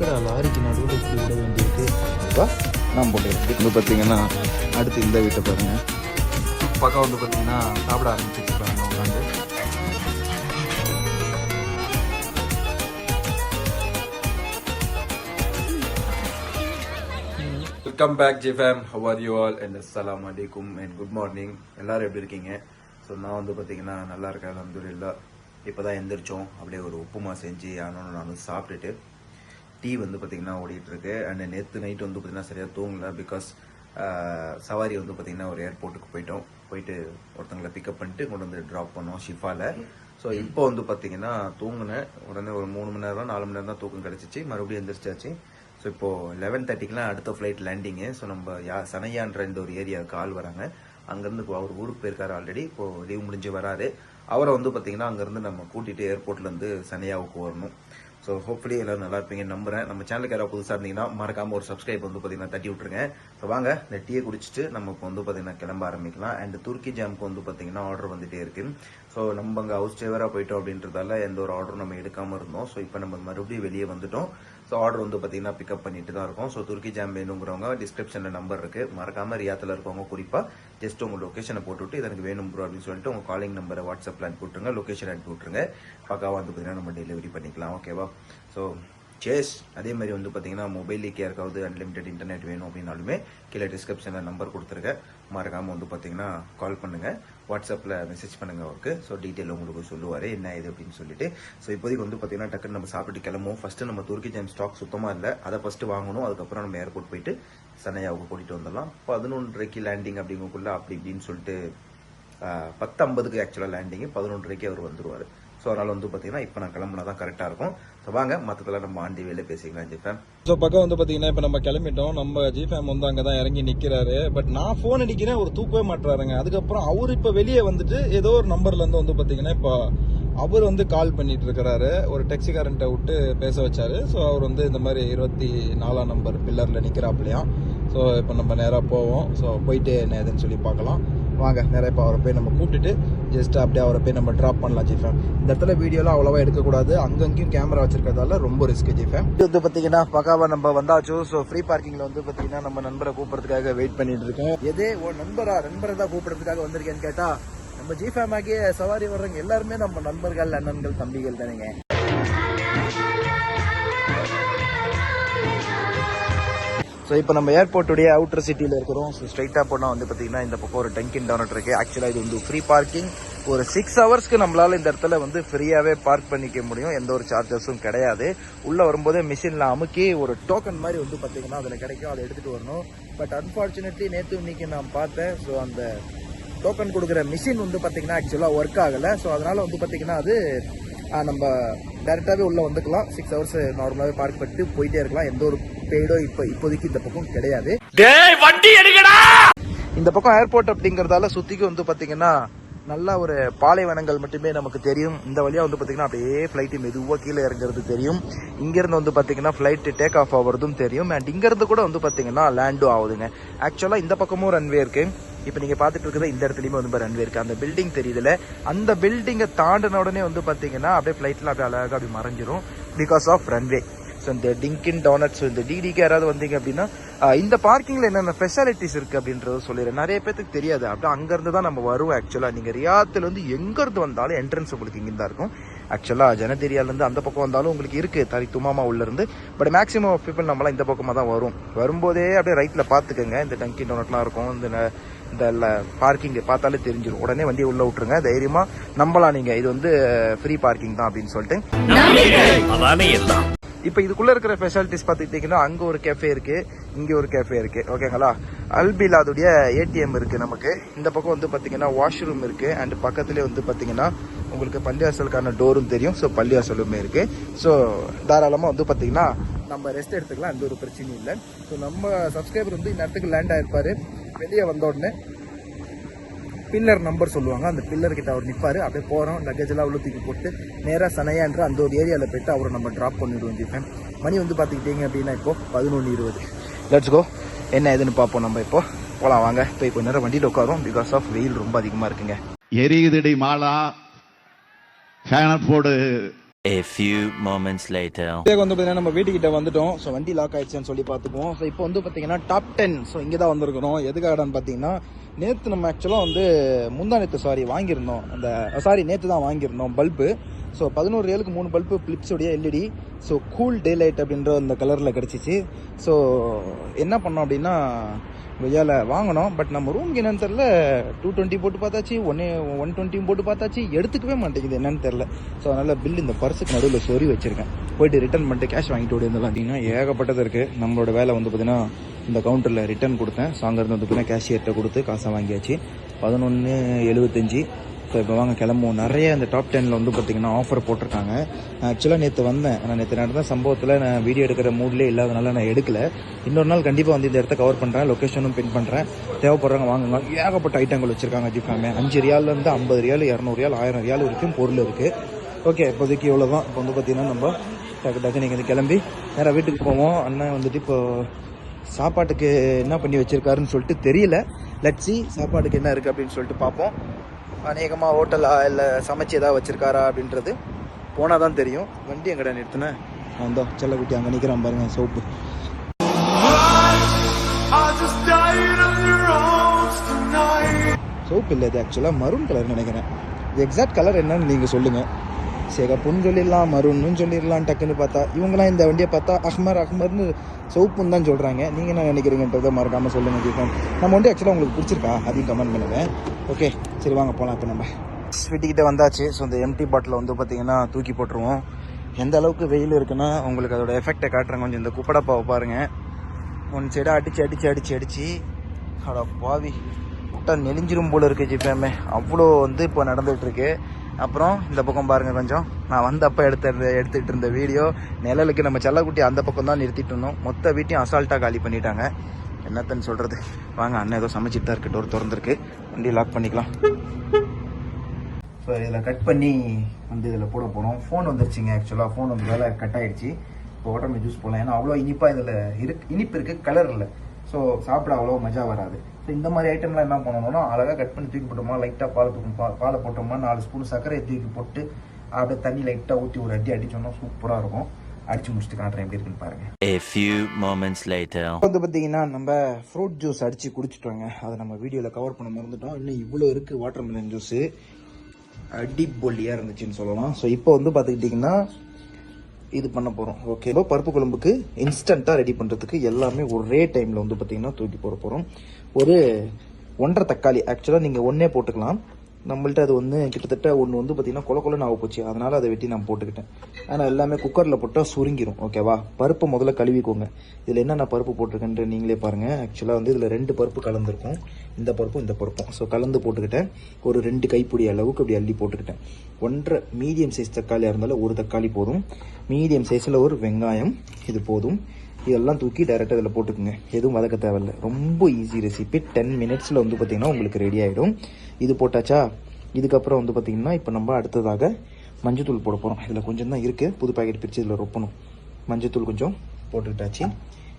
எதுக்கடா லாரிக்கு நடுவில் இப்படி விட வேண்டியிருக்கு? இப்போ நான் போட்டு வந்து பார்த்தீங்கன்னா அடுத்து இந்த வீட்டை பாருங்க. பக்கம் வந்து பார்த்தீங்கன்னா சாப்பிட ஆரம்பிச்சிருக்காங்க உட்காந்து welcome back G fam how are you all and அஸ்லாம் அலைக்கும் அண்ட் குட் மார்னிங் எல்லாரும் எப்படி இருக்கீங்க? ஸோ நான் வந்து பார்த்தீங்கன்னா நல்லா இருக்கேன் அலமதுல்லா இப்போ தான் எந்திரிச்சோம். அப்படியே ஒரு உப்புமா செஞ்சு ஆனோன்னு நானும் சாப்பிட்டுட்டு டீ வந்து பார்த்தீங்கன்னா ஓடிட்டு இருக்கு அண்ட் நேற்று நைட் வந்து பார்த்தீங்கன்னா சரியாக தூங்கல பிகாஸ் சவாரி வந்து பார்த்தீங்கன்னா ஒரு ஏர்போர்ட்டுக்கு போயிட்டோம். போயிட்டு ஒருத்தங்களை பிக்கப் பண்ணிட்டு கொண்டு வந்து ட்ராப் பண்ணோம் ஷிஃபால. ஸோ இப்போ வந்து பார்த்தீங்கன்னா தூங்கினேன் உடனே ஒரு மூணு மணி நேரம் நாலு மணி நேரம் தான் தூக்கம் கிடச்சிச்சு. மறுபடியும் எந்திரிச்சாச்சு. ஸோ இப்போ லெவன் தேர்ட்டிக்கெலாம் அடுத்த ஃப்ளைட் லேண்டிங்கு ஸோ நம்ம யா சனையான்ற இந்த ஒரு ஏரியாவுக்கு ஆள் வராங்க. அங்கேருந்து இப்போ அவர் ஊருக்கு போயிருக்காரு ஆல்ரெடி இப்போ லீவ் முடிஞ்சு வராரு. அவரை வந்து பார்த்தீங்கன்னா அங்கேருந்து நம்ம கூட்டிகிட்டு ஏர்போர்ட்லேருந்து சனையாவுக்கு வரணும். ஸோ ஹோப்ஃபுல்லி எல்லோரும் நல்லா இருப்பீங்கன்னு நம்புறேன். நம்ம சேனலுக்கு யாராவது புதுசாக இருந்தீங்கன்னா மறக்காம ஒரு சப்ஸ்கிரைப் வந்து பார்த்தீங்கன்னா தட்டி விட்டுருங்க. ஸோ வாங்க இந்த டீயை குடிச்சிட்டு நமக்கு வந்து பார்த்தீங்கன்னா கிளம்ப ஆரம்பிக்கலாம். அண்ட் துருக்கி ஜாமுக்கு வந்து பார்த்தீங்கன்னா ஆர்டர் வந்துட்டே இருக்கு. ஸோ நம்ம அங்கே ஹவுஸ் டிரைவராக போயிட்டோம் அப்படின்றதால எந்த ஒரு ஆர்டரும் நம்ம எடுக்காமல் இருந்தோம். ஸோ இப்போ நம்ம மறுபடியும் வெளியே வந்துட்டோம். ஸோ ஆர்டர் வந்து பார்த்தீங்கன்னா பிக்கப் பண்ணிட்டு தான் இருக்கோம். ஸோ துருக்கி ஜாம் வேணுங்கிறவங்க டிஸ்கிரிப்ஷனில் நம்பர் இருக்கு. மறக்காம ரியாத்தில் இருக்கவங்க குறிப்பாக ஜஸ்ட் உங்க லொக்கேஷனை போட்டுவிட்டு இது எனக்கு வேணும் ப்ரோ அப்படின்னு சொல்லிட்டு உங்க காலிங் நம்பரை வாட்ஸ்அப்பில் அனுப்பி விட்டுருங்க லொக்கேஷன் அனுப்பி விட்டுருங்க பக்காவாக வந்து பார்த்தீங்கன்னா நம்ம டெலிவரி பண்ணிக்கலாம். ஓகேவா ஸோ சேஸ் அதே மாதிரி வந்து பார்த்தீங்கன்னா மொபைலுக்கு யாருக்காவது அன்லிமிட்டெட் இன்டர்நெட் வேணும் அப்படின்னாலுமே கீழே டிஸ்கிரிப்ஷனில் நம்பர் கொடுத்துருக்கேன் மறக்காமல் வந்து பார்த்தீங்கன்னா கால் பண்ணுங்கள் வாட்ஸ்அப்பில் மெசேஜ் பண்ணுங்கள் அவருக்கு. ஸோ டீட்டெயில் உங்களுக்கு சொல்லுவார் என்ன இது அப்படின்னு சொல்லிட்டு. ஸோ இப்போதைக்கு வந்து பார்த்தீங்கன்னா டக்குன்னு நம்ம சாப்பிட்டு கிளம்புவோம். ஃபஸ்ட்டு நம்ம துருக்கி ஜாம் ஸ்டாக் சுத்தமாக இல்லை. அதை ஃபஸ்ட்டு வாங்கணும். அதுக்கப்புறம் நம்ம ஏர்போர்ட் போயிட்டு சனையாவுக்கு கூட்டிகிட்டு வந்துடலாம். பதினொன்றரைக்கு லேண்டிங் அப்படிங்கக்குள்ளே அப்படி இப்படின்னு சொல்லிட்டு பத்து ஐம்பதுக்கு ஆக்சுவலாக லேண்டிங்கு பதினொன்றரைக்கு அவர் வந்துடுவார் ஸோ அதனால் வந்து பார்த்தீங்கன்னா இப்போ நான் கிளம்புனா தான் கரெக்டாக இருக்கும். ஸோ வாங்க மற்றதெல்லாம் நம்ம ஆண்டி வேலை பேசிக்கலாம் ஜிஃபேம் ஸோ பக்கம் வந்து பார்த்தீங்கன்னா இப்போ நம்ம கிளம்பிட்டோம். நம்ம ஜிஃபேம் வந்து அங்கே தான் இறங்கி நிற்கிறாரு பட் நான் ஃபோன் அடிக்கிறேன் அவர் தூக்கவே மாட்டுறாருங்க அதுக்கப்புறம் அவர் இப்போ வெளியே வந்துட்டு ஏதோ ஒரு நம்பர்லேருந்து வந்து பார்த்தீங்கன்னா இப்போ அவர் வந்து கால் பண்ணிட்டு இருக்கிறாரு. ஒரு டெக்ஸிக்காரன்ட்ட விட்டு பேச வச்சாரு. ஸோ அவர் வந்து இந்த மாதிரி இருபத்தி நாலாம் நம்பர் பில்லரில் நிற்கிறாப்லையாம் ஸோ இப்போ நம்ம நேராக போவோம். ஸோ போயிட்டு என்ன ஏதுன்னு சொல்லி பார்க்கலாம். வாங்க நிறைய இப்போ அவரை போய் நம்ம கூப்பிட்டுட்டு ஜஸ்ட் அப்படியே அவரை போய் நம்ம ட்ராப் பண்ணலாம் ஜிஃபேம் இந்த இடத்துல வீடியோலாம் அவ்வளோவா எடுக்கக்கூடாது. அங்கங்கேயும் கேமரா வச்சிருக்கிறதால ரொம்ப ரிஸ்க் ஜிஃபேம் இது வந்து பார்த்தீங்கன்னா பக்காவா நம்ம வந்தாச்சு. ஸோ ஃப்ரீ பார்க்கிங்கில் வந்து பார்த்தீங்கன்னா நம்ம நண்பரை கூப்பிட்றதுக்காக வெயிட் பண்ணிட்டு இருக்கோம். எதே? ஓ நண்பரா? நண்பரை தான் கூப்பிட்றதுக்காக வந்திருக்கேன்னு கேட்டால் நம்ம ஜிஃபேம் சவாரி வர்றவங்க எல்லாருமே நம்ம நண்பர்கள் அண்ணன்கள் தம்பிகள் தானேங்க. ஸோ இப்போ நம்ம ஏர்போர்ட்டுடைய அவுட்டர் சிட்டியில் இருக்கிறோம். ஸோ ஸ்ட்ரைட்டாக போனால் வந்து பார்த்தீங்கன்னா இந்த பக்கம் ஒரு டங்கின் டவுனட் இருக்குது ஆக்சுவலாக இது வந்து ஃப்ரீ பார்க்கிங் ஒரு சிக்ஸ் ஹவர்ஸ்க்கு நம்மளால் இந்த இடத்துல வந்து ஃப்ரீயாகவே பார்க் பண்ணிக்க முடியும். எந்த ஒரு சார்ஜஸும் கிடையாது. உள்ளே வரும்போதே மிஷினில் அமுக்கி ஒரு டோக்கன் மாதிரி வந்து பார்த்தீங்கன்னா அதில் கிடைக்கும். அதை எடுத்துகிட்டு வரணும். பட் அன்ஃபார்ச்சுனேட்லி நேற்று இன்னைக்கு நான் பார்த்தேன். ஸோ அந்த டோக்கன் கொடுக்குற மிஷின் வந்து பார்த்திங்கன்னா ஆக்சுவலாக ஒர்க் ஆகலை. ஸோ அதனால் வந்து பார்த்திங்கன்னா அது நம்ம டேரெக்டாகவே உள்ளே வந்துக்கலாம். சிக்ஸ் ஹவர்ஸ் நார்மலாகவே பார்க் பண்ணிட்டு போயிட்டே இருக்கலாம். எந்த ஒரு பெய்டோ இப்போ இப்போதைக்கு இந்த பக்கம் கிடையாது. இந்த பக்கம் ஏர்போர்ட் அப்படிங்கறதால சுத்திக்கு வந்து பாத்தீங்கன்னா நல்ல ஒரு பாலைவனங்கள் மட்டுமே நமக்கு தெரியும். இந்த வழியா வந்து பாத்தீங்கன்னா அப்படியே ஃபிளைட் மெதுவா கீழே இறங்குறது தெரியும். இங்க இருந்து வந்து பாத்தீங்கன்னா ஃபிளைட் டேக் ஆஃப் ஆகுறதும் தெரியும். அண்ட் இங்க இருந்து கூட வந்து பாத்தீங்கன்னா லேண்டும் ஆகுதுங்க ஆக்சுவலா இந்த பக்கமும் ரன்வே இருக்கு. இப்போ நீங்க பாத்துட்டு இருக்கிறது இந்த இடத்துலயுமே வந்து ரன்வே இருக்கு. அந்த பில்டிங் தெரியுதுல. அந்த பில்டிங்கை தாண்டின உடனே வந்து பாத்தீங்கன்னா அப்படியே ஃபிளைட்ல அப்படியே அழகா அப்படி மறைஞ்சிரும். பிகாஸ் ஆஃப் ரன்வே ஸோ இந்த டிங்கின் டோனட்ஸ் இந்த டிடிக்கு யாராவது வந்தீங்க அப்படின்னா இந்த பார்க்கிங்ல என்னென்ன ஃபெசிலிட்டிஸ் இருக்கு அப்படின்றத சொல்லிடுறேன். நிறைய பேத்துக்கு தெரியாது. அப்படியே அங்கேருந்து தான் நம்ம வருவோம் ஆக்சுவலாக நீங்கள் ரியாத்துல இருந்து எங்கேருந்து வந்தாலும் என்ட்ரன்ஸ் உங்களுக்கு இங்கே தான் இருக்கும். ஆக்சுவலாக ஜனதேரியாலேருந்து அந்த பக்கம் வந்தாலும் உங்களுக்கு இருக்கு. தனி துமாமா உள்ளேருந்து. பட் மேக்ஸிமம் ஆஃப் பீப்புள் நம்மளாம் இந்த பக்கமாக தான் வரும். வரும்போதே அப்படியே ரைட்டில் பார்த்துக்கோங்க. இந்த டங்கின் டோனட்லாம் இருக்கும். இந்த இந்த பார்க்கிங் பார்த்தாலே தெரிஞ்சிடும் உடனே வண்டியை உள்ள விட்டுருங்க. தைரியமா நம்பலாம் நீங்க இது வந்து ஃப்ரீ பார்க்கிங் தான் அப்படின்னு சொல்லிட்டு. இப்போ இதுக்குள்ளே இருக்கிற ஃபெசிலிட்டிஸ் பார்த்துக்கிட்டிங்கன்னா அங்கே ஒரு கேஃபே இருக்குது இங்கே ஒரு கேஃபே இருக்குது ஓகேங்களா அல்பிலாதுடைய ஏடிஎம் இருக்குது நமக்கு. இந்த பக்கம் வந்து பார்த்தீங்கன்னா வாஷ்ரூம் இருக்குது அண்டு பக்கத்துலேயே வந்து பார்த்தீங்கன்னா உங்களுக்கு பள்ளிவாசலுக்கான டோரும் தெரியும். ஸோ பள்ளிவாசலுமே இருக்குது ஸோ தாராளமாக வந்து பார்த்திங்கன்னா நம்ம ரெஸ்ட் எடுத்துக்கலாம். எந்த ஒரு பிரச்சனையும் இல்லை. ஸோ நம்ம சப்ஸ்கிரைபர் வந்து இந்த இடத்துக்கு லேண்ட் ஆகிருப்பார் வெளியே வந்த உடனே பில்லர் நம்பர் சொல்லுவாங்க. அந்த பில்லர் கிட்ட அவர் நிப்பாரு. அப்படியே போறோம். லக்கேஜ் எல்லாம் உள்ள தூக்கி போட்டு நேரா சனையான்ற அந்த ஒரு ஏரியால போயிட்டு அவரை நம்ம டிராப் பண்ணிடுவோம் ஜிஃபேன் மணி வந்து பாத்துக்கிட்டீங்க அப்படின்னா இப்போ பதினொன்று இருபது. லெட்ஸ் கோ என்ன ஏதுன்னு பார்ப்போம் நம்ம இப்போ. போலாம் வாங்க. இப்போ இப்போ நேரம் வண்டியில் உட்காரோம் பிகாஸ் ஆஃப் வெயில் ரொம்ப அதிகமா இருக்குங்க. எரியுதடி மாலா. ஃபேனை போடு. A few moments later. வந்து பார்த்தீங்கன்னா நம்ம வீட்டுக்கிட்ட வந்துட்டோம். ஸோ வண்டி லாக் ஆயிடுச்சுன்னு சொல்லி பார்த்துப்போம் ஸோ இப்போ வந்து பார்த்தீங்கன்னா டாப் டென் ஸோ இங்கே தான் வந்திருக்கிறோம். எதுக்காகடான்னு பார்த்தீங்கன்னா நேற்று நம்ம ஆக்சுவலாக வந்து முந்தா நேற்று சாரி வாங்கியிருந்தோம். அந்த சாரி நேற்று தான் வாங்கியிருந்தோம் பல்பு ஸோ பதினோரு ஏழுக்கு மூணு பல்பு பிளிப்ஸோடைய LED so cool daylight அப்படின்ற அந்த கலரில் கிடச்சிச்சு. ஸோ என்ன பண்ணோம் அப்படின்னா வெய்யால வாங்கினோம் பட் நம்ம ரூம்க்கு என்னன்னு தெரில டூ டுவெண்ட்டி போட்டு பார்த்தாச்சு ஒன்னே ஒன் டுவெண்ட்டியும் போட்டு பார்த்தாச்சு எடுத்துக்கவே மாட்டேங்குது என்னன்னு தெரில ஸோ அதனால் பில் இந்த பர்ஸுக்கு நடுவில் சொறி வச்சிருக்கேன். போயிட்டு ரிட்டர்ன் பண்ணிட்டு கேஷ் வாங்கிட்டு ஓடி பார்த்தீங்கன்னா அப்படின்னா ஏகப்பட்டது இருக்குது நம்மளோட வேலை வந்து பார்த்தீங்கன்னா இந்த கவுண்டரில் ரிட்டர்ன் கொடுத்தேன். ஸோ அங்கேருந்து வந்து பார்த்தீங்கன்னா கேஷியர்கிட்ட கொடுத்து காசை வாங்கியாச்சு. பதினொன்று எழுபத்தஞ்சி ஸோ இப்போ வாங்க கிளம்புவோம். நிறைய இந்த டாப் டெனில் வந்து பார்த்தீங்கன்னா ஆஃபர் போட்டிருக்காங்க. ஆக்சுவலாக நேற்று வந்தேன். ஆனால் நேற்று நடந்த சம்பவத்தில் நான் வீடியோ எடுக்கிற மூட்லேயே இல்லாதனால நான் எடுக்கல. இன்னொரு நாள் கண்டிப்பாக வந்து இந்த இடத்த கவர் பண்ணுறேன் லொக்கேஷனும் பின் பண்ணுறேன் தேவைப்படுறவங்க வாங்குங்க ஏகப்பட்ட ஐட்டங்கள் வச்சுருக்காங்க ஜிஃபாமே அஞ்சு ரியால்லேருந்து ஐம்பது ரியால் இரநூறு ரியால் ஆயிரம் ரியால் வரைக்கும் பொருள் இருக்குது ஓகே இப்போதைக்கு இவ்வளோ தான் இப்போ வந்து பார்த்தீங்கன்னா நம்ம டக்கு டக்கு நீங்கள் கிளம்பி நேராக வீட்டுக்கு போவோம். அண்ணன் வந்துட்டு இப்போது சாப்பாட்டுக்கு என்ன பண்ணி வச்சிருக்காருன்னு சொல்லிட்டு தெரியல. லட்சி சாப்பாட்டுக்கு என்ன இருக்குது அப்படின்னு சொல்லிட்டு பார்ப்போம். அநேகமாக ஹோட்டலா இல்லை சமைச்சு ஏதாவது வச்சுருக்காரா அப்படின்றது போனால் தான் தெரியும். வண்டி எங்கடா நிறுத்தினேன் வந்தோம் செல்லக்குட்டி அங்கே நிற்கிறான் பாருங்க சோப்பு. சோப்பு இல்லை இது ஆக்சுவலாக மரூன் கலர் நினைக்கிறேன். இது எக்ஸாக்ட் கலர் என்னன்னு நீங்கள் சொல்லுங்கள் சிகப்புன்னு சொல்லிடலாம் மருன்னு சொல்லிடலாம் டக்குன்னு பார்த்தா இவங்களாம் இந்த வண்டியை பார்த்தா அஹ்மர் அஹ்மர்னு சோப்புன்னு தான் சொல்கிறாங்க நீங்கள் என்ன நினைக்கிறீங்கன்றதை மறக்காமல் சொல்லுங்கள் கேட்கும் நம்ம வண்டி ஆக்சுவலாக உங்களுக்கு பிடிச்சிருக்கா? அதையும் கமெண்ட் பண்ணுவேன் ஓகே சரி வாங்க போகலாம் இப்போ நம்ம. வீட்டுக்கிட்ட வந்தாச்சு. ஸோ இந்த எம்டி பாட்டில் வந்து பார்த்திங்கன்னா தூக்கி போட்டுருவோம். எந்த அளவுக்கு வெயில் இருக்குன்னா உங்களுக்கு அதோட எஃபெக்டை காட்டுறேன். கொஞ்சம் இந்த குப்படப்பாவை பாருங்கள் ஒன் சைடாக அடித்து அடித்து அடித்து அடித்து அட பாவி. விட்டா நெளிஞ்சிரும் போல் இருக்குது ஜிப்பேமே அவ்வளோ வந்து இப்போ நடந்துகிட்ருக்கு அப்புறம் இந்த பக்கம் பாருங்கள் கொஞ்சம். நான் வந்தப்போ எடுத்த எடுத்துகிட்டு இருந்த வீடியோ நிழலுக்கு நம்ம செல்லக்குட்டி அந்த பக்கம் தான் நிறுத்திட்டு இருந்தோம். மொத்த வீட்டையும் அசால்ட்டாக காலி பண்ணிட்டாங்க. என்னத்தன்னு சொல்கிறது வாங்க அண்ணன் ஏதோ சமைச்சிட்டு தான் இருக்கு. டோர் திறந்துருக்கு. வண்டி லாக் பண்ணிக்கலாம். ஸோ இதில் கட் பண்ணி வந்து இதில் போட போகிறோம் ஃபோன் வந்துருச்சுங்க ஆக்சுவலாக ஃபோன் வந்து வேலை கட் ஆகிடுச்சு இப்போ உடம்பு ஜூஸ் போடலாம். ஏன்னா அவ்வளோ இனிப்பாக இதில் இருக்கு இனிப்பு இருக்குது கலர் இல்லை. ஸோ சாப்பிட அவ்வளோ மஜா வராது. இந்த மாதிரி ஐட்டம்லாம் என்ன பண்ணணும்னா அழகாக கட் பண்ணி தூக்கி போட்டோமா லைட்டாக பால் தூக்கும் பா பாலை போட்டோமா நாலு ஸ்பூன் சர்க்கரையை தூக்கி போட்டு அப்படியே தண்ணி லைட்டாக ஊற்றி ஒரு அடி அடிச்சோம்னா சூப்பராக இருக்கும். அடிச்சு முடிச்சுட்டு காட்டுறேன் எப்படி இருக்குன்னு பாருங்க. A few moments later. வந்து பார்த்தீங்கன்னா நம்ம ஃப்ரூட் ஜூஸ் அடித்து குடிச்சிட்டோங்க. அதை நம்ம வீடியோவில் கவர் பண்ண மறந்துட்டோம். இன்னும் இவ்வளோ இருக்குது வாட்டர் மெலன் ஜூஸு அடிப்பொல்லியாக இருந்துச்சுன்னு சொல்லலாம். ஸோ இப்போ வந்து பார்த்துக்கிட்டிங்கன்னா இது பண்ண போகிறோம் ஓகே இப்போ பருப்பு குழம்புக்கு இன்ஸ்டண்ட்டாக ரெடி பண்ணுறதுக்கு எல்லாமே ஒரே டைமில் வந்து பார்த்திங்கன்னா தூக்கி போட போகிறோம் ஒரு ஒன்றரை தக்காளி ஆக்சுவலாக நீங்கள் ஒன்றே போட்டுக்கலாம். நம்மள்ட்ட அது வந்து கிட்டத்தட்ட ஒன்று வந்து பார்த்தீங்கன்னா கொல கொலன்னு ஆக போச்சு. அதனால் அதை வெட்டி நான் போட்டுக்கிட்டேன். ஆனால் எல்லாமே குக்கரில் போட்டால் சுருங்கிரும். ஓகேவா பருப்பை முதல்ல கழுவிக்கோங்க. இதில் என்னென்ன பருப்பு போட்டிருக்கேன்ற நீங்களே பாருங்கள் ஆக்சுவலாக வந்து இதில் ரெண்டு பருப்பு கலந்துருக்கும். இந்த பருப்பும் இந்த பருப்பும். ஸோ கலந்து போட்டுக்கிட்டேன். ஒரு ரெண்டு கைப்பிடி அளவுக்கு அப்படி அள்ளி போட்டுக்கிட்டேன். ஒன்றரை மீடியம் சைஸ் தக்காளியாக இருந்தாலும் ஒரு தக்காளி போதும். மீடியம் சைஸில் ஒரு வெங்காயம். இது போதும். இதெல்லாம் தூக்கி டைரெக்டாக இதில் போட்டுக்குங்க. எதுவும் வதக்க தேவையில்லை. ரொம்ப ஈஸி ரெசிபி டென் மினிட்ஸில் வந்து பார்த்திங்கன்னா உங்களுக்கு ரெடி ஆகிடும் இது போட்டாச்சா? இதுக்கப்புறம் வந்து பார்த்திங்கன்னா இப்போ நம்ம அடுத்ததாக மஞ்சத்தூள் போட போகிறோம் இதில் கொஞ்சம் தான் இருக்குது புது பாக்கெட் பிரித்து இதில் ரொப்பணும். மஞ்சத்தூள் கொஞ்சம் போட்டுக்கிட்டாச்சு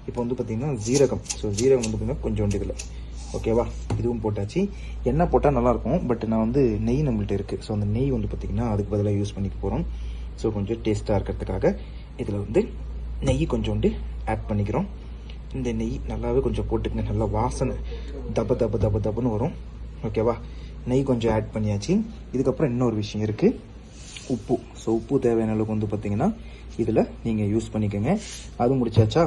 இப்போ வந்து பார்த்திங்கன்னா ஜீரகம் ஸோ ஜீரகம் வந்து பார்த்திங்கன்னா கொஞ்சோண்டு இதில். ஓகேவா இதுவும் போட்டாச்சு. எண்ணெய் போட்டால் நல்லாயிருக்கும். பட் நான் வந்து நெய் நம்மள்ட்ட இருக்குது ஸோ அந்த நெய் வந்து பார்த்திங்கன்னா அதுக்கு பதிலாக யூஸ் பண்ணிக்க போகிறோம் ஸோ கொஞ்சம் டேஸ்ட்டாக இருக்கிறதுக்காக இதில் வந்து நெய் கொஞ்சோண்டு ஆட் பண்ணிக்கிறோம். இந்த நெய் நல்லாவே கொஞ்சம் போட்டுக்கங்க. நல்லா வாசனை தப தப தப தப்புன்னு வரும். ஓகேவா நெய் கொஞ்சம் ஆட் பண்ணியாச்சு. இதுக்கப்புறம் இன்னொரு விஷயம் இருக்குது உப்பு. ஸோ உப்பு தேவையான அளவுக்கு வந்து பார்த்தீங்கன்னா இதில் நீங்கள் யூஸ் பண்ணிக்கோங்க. அது முடிச்சாச்சா?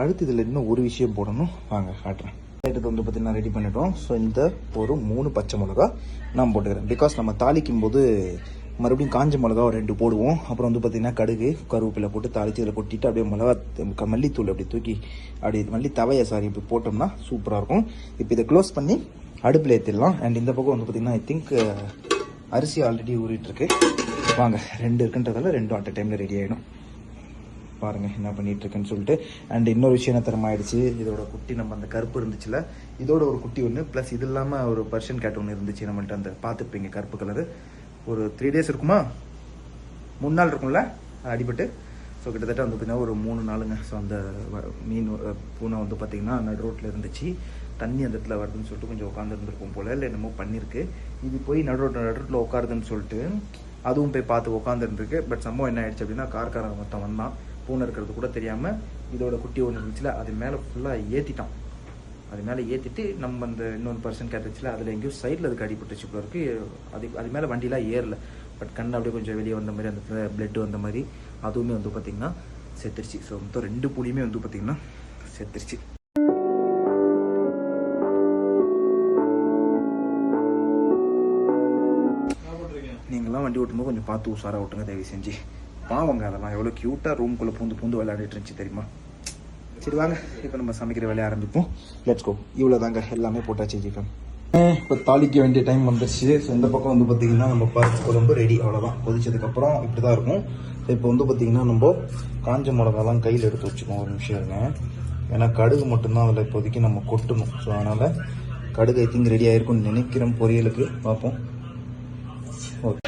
அடுத்து இதில் இன்னும் ஒரு விஷயம் போடணும். வாங்க காட்டுறேன். ஐட்டத்தை வந்து பார்த்தீங்கன்னா ரெடி பண்ணிட்டோம். ஸோ இந்த ஒரு மூணு பச்சை மிளகா நான் போட்டுக்கிறேன். பிகாஸ் நம்ம தாளிக்கும் போது மறுபடியும் காஞ்ச மிளகா ஒரு ரெண்டு போடுவோம். அப்புறம் வந்து பார்த்தீங்கன்னா கடுகு கருவேப்பிலை போட்டு தாளித்து இதில் கொட்டிட்டு அப்படியே மிளகா மல்லித்தூள் அப்படி தூக்கி அப்படி மல்லி தவையை சாரி இப்படி போட்டோம்னா சூப்பராக இருக்கும். இப்போ இதை க்ளோஸ் பண்ணி அடுப்பில் ஏற்றிடலாம் அண்ட் இந்த பக்கம் வந்து பார்த்தீங்கன்னா ஐ திங்க் அரிசி ஆல்ரெடி ஊறிட்டுருக்கு. வாங்க ரெண்டு இருக்குன்றதால ரெண்டும் அட் டைமில் ரெடி ஆகிடும் பாருங்க என்ன பண்ணிட்டு இருக்கேன்னு சொல்லிட்டு. அண்ட் இன்னொரு விஷயம் என்ன தரமா ஆயிடுச்சு? இதோட குட்டி நம்ம அந்த கருப்பு இருந்துச்சுல இதோட ஒரு குட்டி ஒன்று ப்ளஸ் இது இல்லாமல் ஒரு பர்ஷன் கேட் ஒன்று இருந்துச்சு. நம்மள்ட்ட அந்த பார்த்துப்பீங்க கருப்பு கலரு ஒரு த்ரீ டேஸ் இருக்குமா? மூணு நாள் இருக்கும்ல? அடிபட்டு. ஸோ கிட்டத்தட்ட வந்து பார்த்தீங்கன்னா ஒரு மூணு நாளுங்க. ஸோ அந்த மீன் பூனை வந்து பார்த்தீங்கன்னா நடு ரோட்டில் இருந்துச்சு. தண்ணி அந்த இடத்துல வருதுன்னு சொல்லிட்டு கொஞ்சம் உட்காந்துருந்துருக்கும் போல. இல்லை என்னமோ பண்ணியிருக்கு. இது போய் நடு ரோட்டில் நடு ரோட்டில் உட்காருதுன்னு சொல்லிட்டு அதுவும் போய் பார்த்து உட்காந்துருந்துருக்கு பட் சம்பவம் என்ன ஆயிடுச்சு அப்படின்னா கார்காரன் மொத்தம் வந்தான். பூனை இருக்கிறது கூட தெரியாமல் இதோட குட்டி ஒன்று இருந்துச்சுல அது மேலே ஃபுல்லாக ஏற்றிட்டான் அது மேலே ஏற்றிட்டு நம்ம அந்த இன்னொரு பர்சன் கேட்டுச்சுல அதில் எங்கேயோ சைடில் அதுக்கு அடிபட்டுச்சு போல இருக்கு. அது அது மேலே வண்டிலாம் ஏறல. பட் கண் அப்படியே கொஞ்சம் வெளியே வந்த மாதிரி அந்த பிளட்டு வந்த மாதிரி அதுவுமே வந்து பார்த்திங்கன்னா செத்துருச்சு. ஸோ மொத்தம் ரெண்டு புலியுமே வந்து பார்த்திங்கன்னா செத்துருச்சு. நீங்களாம் வண்டி ஓட்டும்போது கொஞ்சம் பார்த்து உஷாராக ஓட்டுங்க தயவு செஞ்சு. பாவங்க அதெல்லாம் எவ்வளோ க்யூட்டாக ரூம்குள்ளே பூந்து பூந்து விளையாடிட்டு இருந்துச்சு தெரியுமா? சரி வாங்க இப்போ நம்ம சமைக்கிற வேலையை ஆரம்பிப்போம். லெட்ஸ் கோ இவ்வளோ தாங்க எல்லாமே போட்டாச்சு சிக்கன் இப்போ தாளிக்க வேண்டிய டைம் வந்துருச்சு. ஸோ இந்த பக்கம் வந்து பார்த்தீங்கன்னா நம்ம பருப்பு குழம்பு ரெடி அவ்வளோதான் கொதிச்சதுக்கப்புறம் இப்படி தான் இருக்கும் இப்போ வந்து பார்த்தீங்கன்னா நம்ம காஞ்ச மிளகாலாம் கையில் எடுத்து வச்சுக்கோம் ஒரு நிமிஷம் இருங்க. ஏன்னா கடுகு மட்டும்தான் அதில் இப்போதைக்கு நம்ம கொட்டணும். ஸோ அதனால் கடுகு ஐ திங்க் ரெடி ஆகிருக்கும்னு நினைக்கிறோம் பொரியலுக்கு பார்ப்போம். ஓகே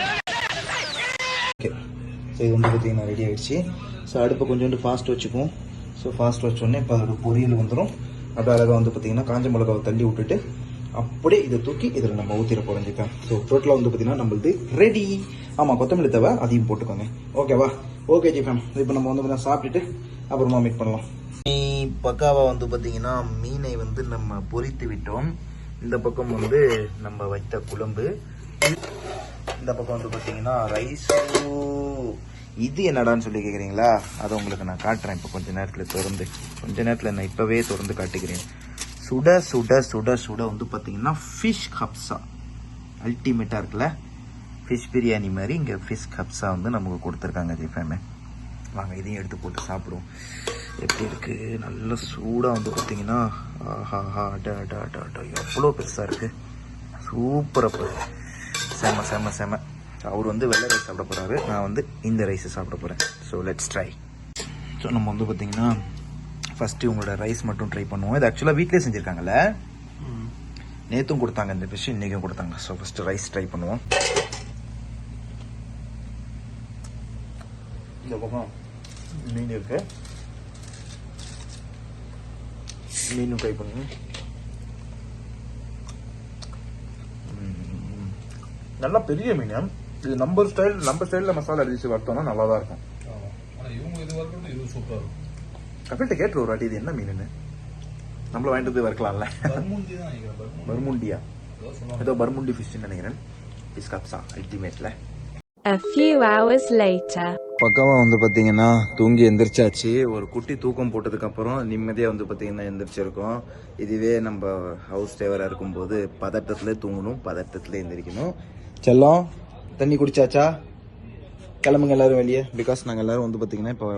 ஓகே ஸோ இது வந்து பார்த்தீங்கன்னா ரெடி ஆகிடுச்சு ஸோ அடுப்பை கொஞ்சோண்டு ஃபாஸ்ட் வச்சுக்குவோம். ஸோ ஃபாஸ்ட் வச்சோடனே இப்போ அதோட பொரியல் வந்துடும் அப்படியே அழகாக வந்து பார்த்தீங்கன்னா காஞ்ச மிளகாவை தள்ளி விட்டுட்டு அப்படியே இதை தூக்கி இதில் நம்ம ஊற்றிட போகிறோம் ஸோ டோட்டலாக வந்து பார்த்தீங்கன்னா நம்மளது ரெடி ஆமாம் கொத்தமல்லி தவை அதையும் போட்டுக்கோங்க. ஓகேவா ஓகே ஜி ஃபேம் இப்போ நம்ம வந்து பார்த்தீங்கன்னா சாப்பிட்டுட்டு அப்புறமா மீட் பண்ணலாம். பக்காவாக வந்து பார்த்தீங்கன்னா மீனை வந்து நம்ம பொரித்து விட்டோம். இந்த பக்கம் வந்து நம்ம வைத்த குழம்பு. இந்த பக்கம் வந்து பார்த்தீங்கன்னா ரைஸும் இது என்னடான்னு சொல்லி கேட்குறீங்களா அதை உங்களுக்கு நான் காட்டுறேன். இப்போ கொஞ்ச நேரத்தில் திறந்து. கொஞ்ச நேரத்தில் நான் இப்போவே திறந்து காட்டுகிறேன் சுட சுட சுட சுட வந்து பார்த்தீங்கன்னா ஃபிஷ் ஹப்ஸா அல்டிமேட்டாக இருக்குல்ல? ஃபிஷ் பிரியாணி மாதிரி இங்கே ஃபிஷ் ஹப்ஸா வந்து நமக்கு கொடுத்துருக்காங்க ஜெஃபேமே வாங்க இதையும் எடுத்து போட்டு சாப்பிடுவோம். எப்படி இருக்கு? நல்ல சூடாக வந்து பார்த்தீங்கன்னா ஆஹா அட அட அட அட எவ்வளோ பெருசாக இருக்குது சூப்பராக செம செம செம. அவர் வந்து வெள்ளை ரைஸ் சாப்பிட போறாரு. நான் வந்து இந்த ரைஸ் சாப்பிட போகிறேன் ஸோ லெட்ஸ் ட்ரை ஸோ நம்ம வந்து பார்த்தீங்கன்னா ஃபஸ்ட்டு உங்களோட ரைஸ் மட்டும் ட்ரை பண்ணுவோம். இது ஆக்சுவலாக வீட்டிலே செஞ்சுருக்காங்கல்ல? நேற்றும் கொடுத்தாங்க இந்த ஃபிஷ் இன்றைக்கும் கொடுத்தாங்க. ஸோ ஃபஸ்ட்டு ரைஸ் ட்ரை பண்ணுவோம். இந்த பக்கம் மீன் இருக்கு. மீனும் ட்ரை பண்ணுங்க நல்லா பெரிய மீன். இது நம்ம ஸ்டைல் நம்ம ஸ்டைலில் மசாலா அடிச்சு வறுத்தோம்னா நல்லா தான் இருக்கும். ஆனா இவங்க இது வரைக்கும் இது சூப்பரா இருக்கும். கப்பிள்கிட்ட கேட்டு ஒரு வாட்டி இது என்ன மீனுன்னு. நம்மள வாங்கிட்டு போய் வறுக்கலாம்ல. பர்முண்டி தான் நினைக்கிறேன் பர்முண்டி. பர்முண்டியா? ஏதோ பர்முண்டி ஃபிஷ்னு நினைக்கிறேன். ஃபிஷ் கப்ஸா அல்டிமேட்ல A few hours later. பக்காவா வந்து பாத்தீங்கன்னா தூங்கி எந்திரிச்சாச்சு. ஒரு குட்டி தூக்கம் போட்டதுக்கு அப்புறம் நிம்மதியா வந்து பாத்தீங்கன்னா எந்திரிச்சிருக்கோம். இதுவே நம்ம ஹவுஸ் டிரைவரா இருக்கும்போது பதட்டத்துல தூங்கணும் பதட்டத்துல எந்திரிக்கணும். செல்லம் தண்ணி குடிச்சாச்சா? கிளம்புங்க எல்லாரும் வெளியே. பிகாஸ் நாங்கள் எல்லாரும் வந்து பார்த்தீங்கன்னா இப்போ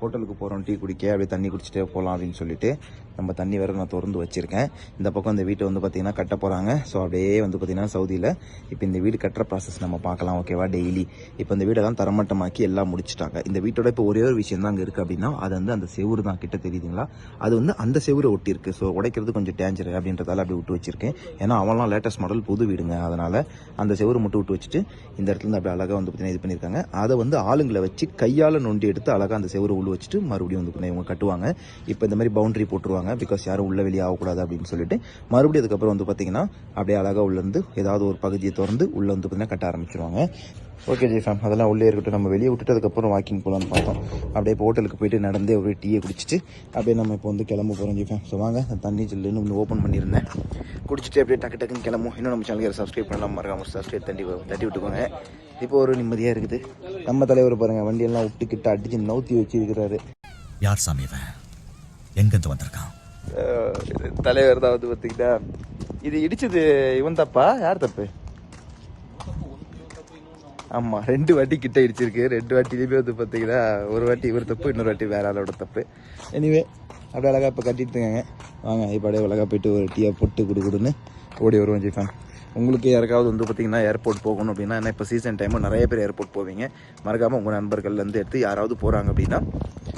ஹோட்டலுக்கு போகிறோம் டீ குடிக்க அப்படியே தண்ணி குடிச்சிட்டே போகலாம் அப்படின்னு சொல்லிட்டு நம்ம தண்ணி வேறு நான் திறந்து வச்சுருக்கேன். இந்த பக்கம் இந்த வீட்டை வந்து பார்த்தீங்கன்னா கட்ட போகிறாங்க ஸோ அப்படியே வந்து பார்த்தீங்கன்னா சவுதியில் இப்போ இந்த வீடு கட்டுற ப்ராசஸ் நம்ம பார்க்கலாம் ஓகேவா டெய்லி இப்போ இந்த வீடெல்லாம் தரமட்டமாக்கி எல்லாம் முடிச்சுட்டாங்க. இந்த வீட்டோட இப்போ ஒரே ஒரு விஷயம் தான் அங்கே இருக்குது அப்படின்னா அது வந்து அந்த செவுரு தான். கிட்ட தெரியுதுங்களா? அது வந்து அந்த செவுரை ஒட்டி ஸோ உடைக்கிறது கொஞ்சம் டேஞ்சர் அப்படின்றதால அப்படி விட்டு வச்சிருக்கேன். ஏன்னா அவன்லாம் லேட்டஸ்ட் மாடல் புது வீடுங்க. அதனால் அந்த செவுரு மட்டும் விட்டு வச்சுட்டு இந்த இடத்துல அப்படி அப்படியே அழகாக வந்து பார்த்தீங்கன்னா இது பண்ணியிருக்காங்க. அதை வந்து ஆளுங்களை வச்சு கையால் நொண்டி எடுத்து அழகாக அந்த செவுரு உள்ள வச்சுட்டு மறுபடியும் வந்து பார்த்தீங்கன்னா இவங்க கட்டுவாங்க. இப்போ இந்த மாதிரி பவுண்டரி போட்டுருவாங்க. பிகாஸ் யாரும் உள்ள வெளியே ஆகக்கூடாது அப்படின்னு சொல்லிட்டு. மறுபடியும் அதுக்கப்புறம் வந்து பார்த்தீங்கன்னா அப்படியே அழகாக உள்ளேருந்து ஏதாவது ஒரு பகுதியை திறந்து உள்ளே வந்து பார்த்தீங்கன்னா கட்ட ஆரம்பிச்சிருவாங்க. ஓகே ஜி ஃபேம் அதெல்லாம் உள்ளே இருக்கட்டும். நம்ம வெளியே விட்டுட்டு அதுக்கப்புறம் வாக்கிங் போகலான்னு பார்த்தோம். அப்படியே இப்போ ஹோட்டலுக்கு போயிட்டு நடந்தே ஒரு டீயை குடிச்சிட்டு அப்படியே நம்ம இப்போ வந்து கிளம்ப போகிறோம் ஜி ஃபேம் ஸோ வாங்க அந்த தண்ணி ஜில்லுன்னு ஒன்று ஓப்பன் பண்ணியிருந்தேன். குடிச்சிட்டு அப்படியே டக்கு டக்குன்னு கிளம்பும் இன்னும் நம்ம சேனலுக்கு சப்ஸ்கிரைப் பண்ணலாம் மறக்காம சப்ஸ்கிரைப் தட்டி தட்டி விட்டுக்கோங்க. இப்போ ஒரு நிம்மதியாக இருக்குது. நம்ம தலைவர் பாருங்கள் வண்டியெல்லாம் விட்டுக்கிட்டு அடிச்சு நவுத்தி வச்சிருக்கிறாரு. யார் சாமி இவன்? வந்திருக்கான்? தலைவர் தான் வந்து பார்த்தீங்கன்னா இது இடிச்சது இவன் தப்பா? யார் தப்பு? ஆமாம் ரெண்டு வாட்டி கிட்ட இடிச்சிருக்கு. ரெண்டு வாட்டிலையுமே வந்து பார்த்தீங்கன்னா ஒரு வாட்டி இவர் தப்பு இன்னொரு வாட்டி வேற ஆளோட தப்பு. எனிவே அப்படியே அழகா இப்போ கட்டிட்டுங்க வாங்க இப்போ அப்படியே போயிட்டு ஒரு டீயை போட்டு கொடு கொடுன்னு ஓடி வருவோம் ஜிஃபேன் உங்களுக்கு யாருக்காவது வந்து பார்த்தீங்கன்னா ஏர்போர்ட் போகணும் அப்படின்னா ஏன்னா இப்போ சீசன் டைமு நிறைய பேர் ஏர்போர்ட் போவீங்க. மறக்காமல் உங்கள் நண்பர்கள்லேருந்து எடுத்து யாராவது போகிறாங்க அப்படின்னா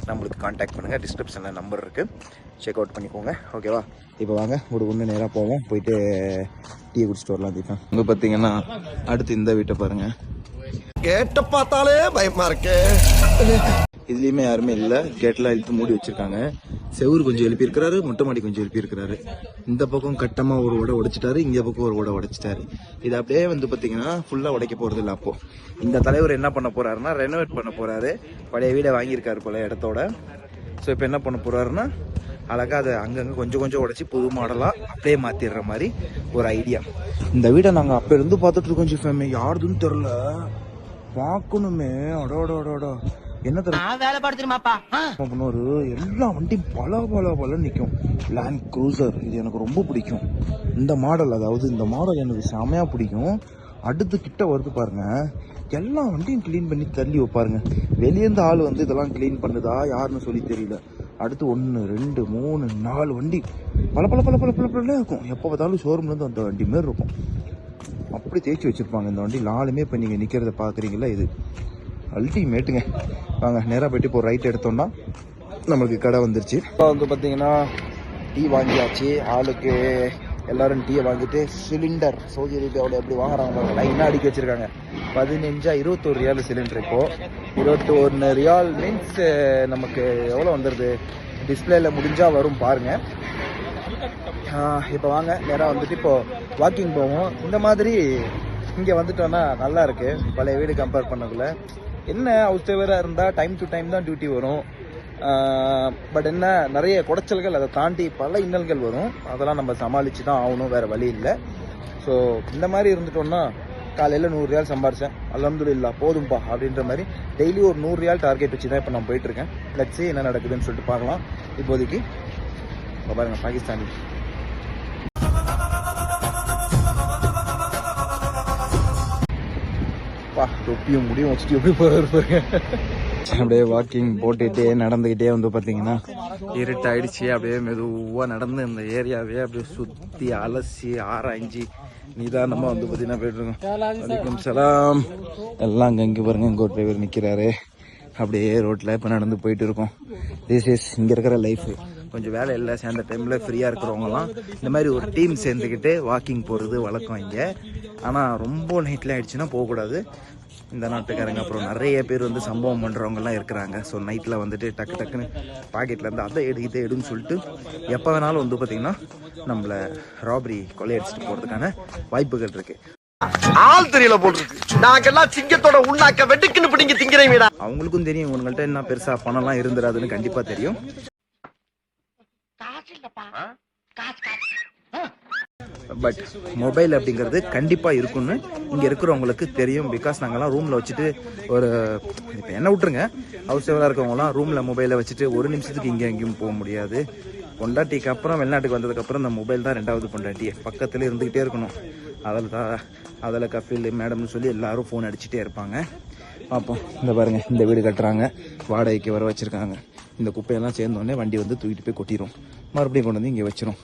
நம்மளுக்கு காண்டாக்ட் பண்ணுங்கள் டிஸ்கிரிப்ஷனில் நம்பர் இருக்குது செக் அவுட் பண்ணிக்கோங்க. ஓகேவா இப்போ வாங்க. ஒரு ஒன்று நேராக போவோம். போயிட்டு டீ குடிச்சிட்டு வரலாம் தீபம் இங்கே பார்த்தீங்கன்னா அடுத்து இந்த வீட்டை பாருங்கள் கேட்ட பார்த்தாலே பயமா இருக்கே. இதுலேயுமே யாருமே இல்லை. கேட்லாம் இழுத்து மூடி வச்சிருக்காங்க. செவுரு கொஞ்சம் எழுப்பியிருக்கிறாரு. மொட்டை மாடி கொஞ்சம் எழுப்பியிருக்கிறாரு. இந்த பக்கம் கட்டமா ஒரு உடை உடைச்சிட்டாரு. இங்க பக்கம் ஒரு உடை உடைச்சிட்டாரு. இது அப்படியே வந்து பாத்தீங்கன்னா ஃபுல்லா உடைக்க போறது இல்ல அப்போ. இந்த தலைவர் என்ன பண்ண போறாருன்னா ரெனோவேட் பண்ண போறாரு. பழைய வீடை வாங்கியிருக்காரு போல இடத்தோட. ஸோ இப்போ என்ன பண்ண போறாருன்னா அழகா அதை அங்கங்க கொஞ்சம் கொஞ்சம் உடைச்சி புது மாடலா அப்படியே மாத்திடுற மாதிரி ஒரு ஐடியா இந்த வீடை நாங்க அப்ப இருந்து பார்த்துட்டு இருக்கோம் ஜிஃபேமே யாருதுன்னு தெரியல. பார்க்கணுமே. அடோடோடோடோ என்ன தெரியும் பண்ணுவாரு எல்லா வண்டியும் பல பல பல நிற்கும் லேண்ட் க்ரூசர் இது எனக்கு ரொம்ப பிடிக்கும். இந்த மாடல் அதாவது இந்த மாடல் எனக்கு செமையா பிடிக்கும். அடுத்து கிட்ட வருது பாருங்க. எல்லா வண்டியும் க்ளீன் பண்ணி தள்ளி வைப்பாருங்க. வெளியேருந்து ஆள் வந்து இதெல்லாம் க்ளீன் பண்ணுதா யாருன்னு சொல்லி தெரியல. அடுத்து ஒன்று ரெண்டு மூணு நாலு வண்டி. பல பல பல பல பல பல இருக்கும். எப்போ பார்த்தாலும் ஷோரூம்லேருந்து அந்த வண்டி மாரி இருக்கும். அப்படி தேய்ச்சி வச்சுருப்பாங்க இந்த வண்டி. நாலுமே இப்போ நீங்கள் நிற்கிறத பார்க்குறீங்களா இது அல்டிமேட்டுங்க வாங்க நேராக போயிட்டு இப்போ ரைட் எடுத்தோம்னா நம்மளுக்கு கடை வந்துருச்சு. இப்போ வந்து பார்த்தீங்கன்னா டீ வாங்கியாச்சு. ஆளுக்கு எல்லாரும் டீயை வாங்கிட்டு சிலிண்டர் சவுதி அரேபியாவில் எப்படி வாங்குறாங்க லைனாக அடிக்க வச்சிருக்காங்க. பதினஞ்சா இருபத்தோரு ரியால் சிலிண்டர் இப்போ. இருபத்தி ஒன்று ரியால் மீன்ஸ் நமக்கு எவ்வளோ வந்துடுது டிஸ்பிளேல முடிஞ்சால் வரும் பாருங்க. இப்போ வாங்க நேராக வந்துட்டு இப்போது வாக்கிங் போவோம். இந்த மாதிரி இங்கே வந்துட்டோன்னா நல்லா இருக்கு. பழைய வீடு கம்பேர் பண்ணக்குள்ள என்ன ஹவுஸ் டிரைவராக இருந்தால் டைம் டு டைம் தான் டியூட்டி வரும். பட் என்ன நிறைய குடைச்சல்கள் அதை தாண்டி பல இன்னல்கள் வரும். அதெல்லாம் நம்ம சமாளித்து தான் ஆகணும் வேறு வழி இல்லை. ஸோ இந்த மாதிரி இருந்துட்டோம்னா காலையில் நூறு ரியால் சம்பாரிச்சேன். இல்லை போதும்பா அப்படின்ற மாதிரி டெய்லி ஒரு நூறு ரியால் டார்கெட் வச்சு தான் இப்போ நான் போயிட்டுருக்கேன். லட்சி என்ன நடக்குதுன்னு சொல்லிட்டு பார்க்கலாம். இப்போதைக்கு இப்போ பாருங்க பாகிஸ்தானி. பா தொப்பியும் முடியும் வச்சுட்டு எப்படி போகிறது பாருங்க. அப்படியே வாக்கிங் போட்டுக்கிட்டே நடந்துக்கிட்டே வந்து பார்த்தீங்கன்னா இருட்டாயிடுச்சு. அப்படியே மெதுவாக நடந்து இந்த ஏரியாவே அப்படியே சுற்றி அலசி ஆராய்ஞ்சி நிதானமாக வந்து பார்த்தீங்கன்னா போயிட்டு இருக்கோம் சலாம். எல்லாம் அங்கே இங்கே பாருங்க. இங்கே ஒரு டிரைவர் நிற்கிறாரு அப்படியே ரோட்டில் இப்போ நடந்து போயிட்டு இருக்கோம் திஸ் இஸ் இங்கே இருக்கிற லைஃபு கொஞ்சம் வேலை இல்லை சேர்ந்த டைமில் ஃப்ரீயாக இருக்கிறவங்கலாம் இந்த மாதிரி ஒரு டீம் சேர்ந்துக்கிட்டு வாக்கிங் போகிறது வழக்கம் இங்கே. ஆனால் ரொம்ப நைட்டில் ஆயிடுச்சுன்னா போகக்கூடாது. இந்த நாட்டுக்காரங்க அப்புறம் நிறைய பேர் வந்து சம்பவம் பண்ணுறவங்கலாம் இருக்கிறாங்க. ஸோ நைட்டில் வந்துட்டு டக்கு டக்குன்னு பாக்கெட்லேருந்து அதை எடு இதை எடுன்னு சொல்லிட்டு எப்போ வேணாலும் வந்து பார்த்திங்கன்னா நம்மளை ராபரி கொள்ளையடிச்சிட்டு போகிறதுக்கான வாய்ப்புகள் இருக்குது ஆள் தெரியல போட்டுருக்கு நாங்கெல்லாம் சிங்கத்தோட உண்ணாக்க வெட்டுக்குன்னு பிடிங்க திங்கிறீங்கடா அவங்களுக்கும் தெரியும் இவங்கள்ட்ட என்ன பெருசா பணம்லாம் இருந்துடாதுன்னு கண்டிப்பா தெரியும். பட் மொபைல் அப்படிங்கிறது கண்டிப்பா இருக்கும்னு இங்க இருக்கிறவங்களுக்கு தெரியும். பிகாஸ் நாங்கெல்லாம் ரூம்ல வச்சுட்டு ஒரு இப்போ என்ன விட்டுருங்க. ஹவுஸ் சேவராக இருக்கவங்கலாம் ரூம்ல மொபைலை வச்சுட்டு ஒரு நிமிஷத்துக்கு இங்கே எங்கேயும் போக முடியாது. பொண்டாட்டிக்கு அப்புறம் வெளிநாட்டுக்கு வந்ததுக்கு அப்புறம் இந்த மொபைல் தான் ரெண்டாவது பொண்டாட்டி. பக்கத்துல இருந்துகிட்டே இருக்கணும். அதில் தான் அதில் கஃபில் மேடம்னு சொல்லி எல்லாரும் ஃபோன் அடிச்சுட்டே இருப்பாங்க. பார்ப்போம் இந்த பாருங்க இந்த வீடு கட்டுறாங்க. வாடகைக்கு வர வச்சிருக்காங்க. இந்த குப்பையெல்லாம் சேர்ந்தோடனே வண்டி வந்து தூக்கிட்டு போய் கொட்டிடும் மறுபடியும் கொண்டு வந்து இங்கே வச்சிரும்.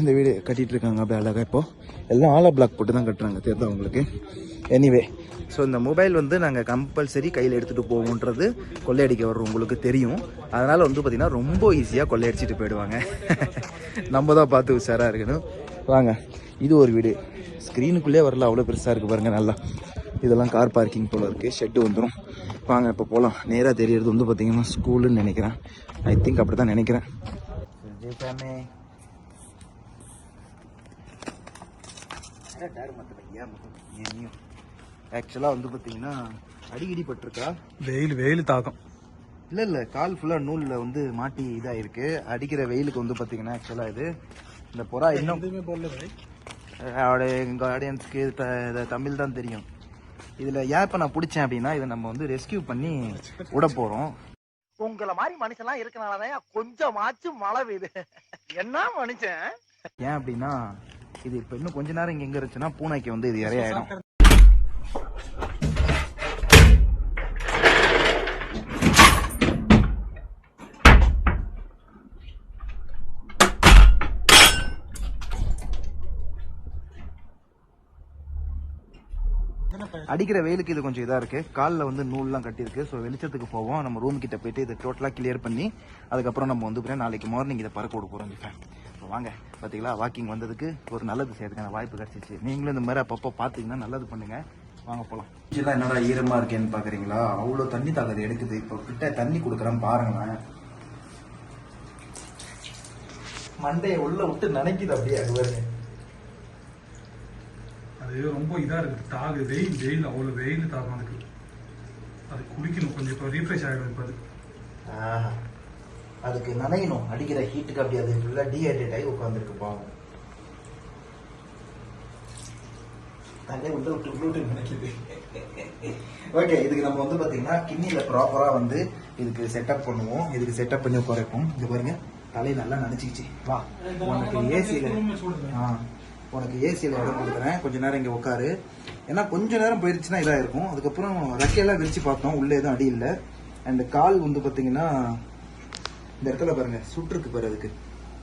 இந்த வீடு கட்டிகிட்டு இருக்காங்க அப்படியே அழகாக இப்போ. எல்லாம் ஆலா பிளாக் போட்டு தான் கட்டுறாங்க. தெரியுதா உங்களுக்கு? எனிவே ஸோ இந்த மொபைல் வந்து நாங்கள் கம்பல்சரி கையில் எடுத்துகிட்டு போவோன்றது கொள்ளையடிக்க வர்றோம் உங்களுக்கு தெரியும். அதனால் வந்து பார்த்திங்கன்னா ரொம்ப ஈஸியாக கொள்ளையடிச்சிட்டு போயிடுவாங்க. நம்ம தான் பார்த்து உஷாராக இருக்கணும். வாங்க இது ஒரு வீடு. ஸ்க்ரீனுக்குள்ளே வரல அவ்வளோ பெருசாக இருக்குது பாருங்கள் நல்லா. இதெல்லாம் கார் பார்க்கிங் போல் இருக்குது ஷெட்டு வந்துடும் வாங்க இப்போ போகலாம் நேராக தெரியறது வந்து பார்த்தீங்கன்னா ஸ்கூலுன்னு நினைக்கிறேன். ஐ திங்க் அப்படி தான் நினைக்கிறேன். ஆக்சுவலாக வந்து பார்த்தீங்கன்னா அடிக்கடி பட்டிருக்கா? வெயில் வெயில் தாக்கம் இல்லை இல்லை கால் ஃபுல்லாக நூலில் வந்து மாட்டி இதாக இருக்கு அடிக்கிற வெயிலுக்கு வந்து பார்த்தீங்கன்னா ஆக்சுவலாக இது. இந்த புறா இன்னும் அவருடைய எங்கள் ஆடியன்ஸ்க்கு தமிழ் தான் தெரியும். இதில் ஏன் இப்போ நான் பிடிச்சேன் அப்படின்னா இதை நம்ம வந்து ரெஸ்கியூ பண்ணி விட போகிறோம் உங்கள மாதிரி மனுஷன்லாம் இருக்கனாலதான் கொஞ்சமாச்சும் மழை பெய்யுது. என்ன மனுஷன்? ஏன் அப்படின்னா இது இப்போ இன்னும் கொஞ்ச நேரம் இங்கே எங்கே இருந்துச்சுன்னா பூனைக்கு வந்து இது இறையாயிடும் அடிக்கிற வெயிலுக்கு இது கொஞ்சம் இதா இருக்கு. காலில் வந்து நூல்லாம் கட்டியிருக்கு. ஸோ வெளிச்சத்துக்கு போவோம். நம்ம ரூம் கிட்ட போயிட்டு இதை டோட்டலாக கிளியர் பண்ணி அதுக்கப்புறம் நம்ம வந்து நாளைக்கு மார்னிங் இதை பறக்க விட போகிறோம் இப்போ வாங்க. பார்த்தீங்களா வாக்கிங் வந்ததுக்கு ஒரு நல்லது செய்யறதுக்கான வாய்ப்பு கிடைச்சிச்சு. நீங்களும் இந்த மாதிரி அப்பப்போ பார்த்தீங்கன்னா நல்லது பண்ணுங்க. வாங்க போகலாம் இதெல்லாம் என்னடா ஈரமா இருக்கேன்னு பார்க்குறீங்களா அவ்வளோ தண்ணி தாக்குது எடுக்குது. இப்போ கிட்ட தண்ணி கொடுக்குறேன் பாருங்களேன். மண்டையை உள்ள விட்டு நினைக்குது அப்படியே அது வருது அது ரொம்ப இதா இருக்கு தாகு வெயில் வெயில் அவ்வளவு வெயில் தாக்கம் அதுக்கு. அது குளிக்கணும் கொஞ்சம் இப்போ ரீஃப்ரெஷ் ஆகிடும் இப்போ அது. அதுக்கு நனையணும். அடிக்கிற ஹீட்டுக்கு அப்படி அது ஃபுல்லா டீஹைட்ரேட் ஆகி உட்காந்துருக்கு பாவம். தண்ணி உள்ள விட்டு விட்டு நினைக்குது. ஓகே இதுக்கு நம்ம வந்து பாத்தீங்கன்னா கிண்ணில ப்ராப்பரா வந்து இதுக்கு செட்டப் பண்ணுவோம். இதுக்கு செட்டப் பண்ணி உட்காரப்போம் இங்க பாருங்க தலையை நல்லா நினைச்சிக்கிச்சு. வா உனக்கு ஏசியில ஆ. உனக்கு ஏசியில் இடம் கொடுக்குறேன். கொஞ்ச நேரம் இங்கே உட்காரு ஏன்னா கொஞ்ச நேரம் போயிடுச்சுன்னா இதாக இருக்கும். அதுக்கப்புறம் ரெக்கையெல்லாம் விரிச்சு பார்த்தோம். உள்ளே எதுவும் அடி இல்லை. அண்ட் கால் வந்து பார்த்தீங்கன்னா இந்த இடத்துல பாருங்க சுற்றுக்கு பாரு அதுக்கு.